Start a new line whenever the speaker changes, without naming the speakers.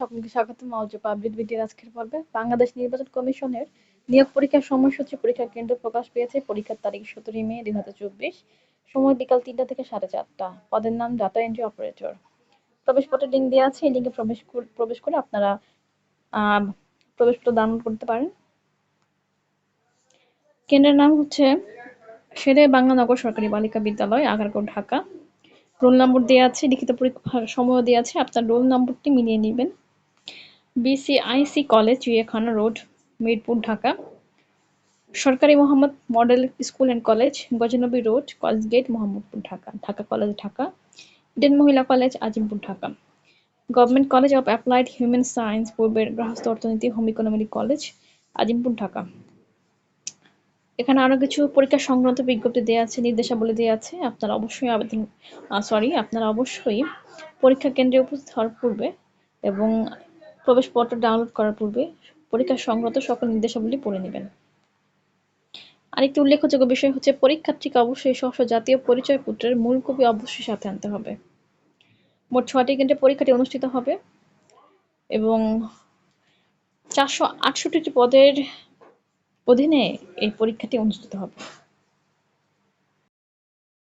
সকলকে স্বাগত মৌজু পাবলিক বিটির আজকের পর্বে। বাংলাদেশ নির্বাচন কমিশনের নিয়োগ পরীক্ষার সময়সূচি পরীক্ষার কেন্দ্র প্রকাশ পেয়েছে পরীক্ষার তারিখ সতেরোই মে দুই হাজার চব্বিশ। সময় বিকাল তিনটা থেকে সাড়ে চারটা। পদের নাম ডাটা এন্ট্রি অপারেটর প্রবেশপত্রের লিঙ্ক দেওয়া আছে, এই লিঙ্কে প্রবেশ প্রবেশ করে আপনারা প্রবেশপত্র ডাউনলোড করতে পারেন। কেন্দ্রের নাম হচ্ছে শেরে বাংলা নগর সরকারি বালিকা বিদ্যালয় আগারকোট ঢাকা। রোল নম্বর দেওয়া আছে, লিখিত পরীক্ষার সময় দেওয়া আছে। আপনার রোল নম্বরটি মিলিয়ে নেবেন। বিসিআইসি কলেজ, চিড়িয়াখানা রোড, মিরপুর, ঢাকা। সরকারি Mohammad model school and college, Ghaznavi road, college gate, Mohammadpur, Dhaka. Dhaka college, Dhaka. Eden মহিলা college, Azimpur, Dhaka. Government college of applied human science পূর্বের গৃহস্থ অর্থনীতি, home economic college, Azimpur, Dhaka. এখানে আরও কিছু পরীক্ষা সংক্রান্ত বিজ্ঞপ্তি দেওয়া আছে, নির্দেশাবলী দেওয়া আছে। আপনারা অবশ্যই আবেদন সরি আপনারা অবশ্যই পরীক্ষা কেন্দ্রে উপস্থিত হওয়ার পূর্বে এবং প্রবেশপত্র ডাউনলোড করার পূর্বে পরীক্ষা সংক্রান্ত সকল নির্দেশাবলী পড়ে নেবেন। আরেকটি উল্লেখযোগ্য বিষয় হচ্ছে, পরীক্ষার্থীকে অবশ্যই স্ব জাতীয় পরিচয়পত্রের মূল কপি অবশ্যই সাথে আনতে হবে। মোট ছয়টি কেন্দ্রে পরীক্ষাটি অনুষ্ঠিত হবে এবং চারশো আটষট্টি পদের অধীনে এই পরীক্ষাটি অনুষ্ঠিত হবে।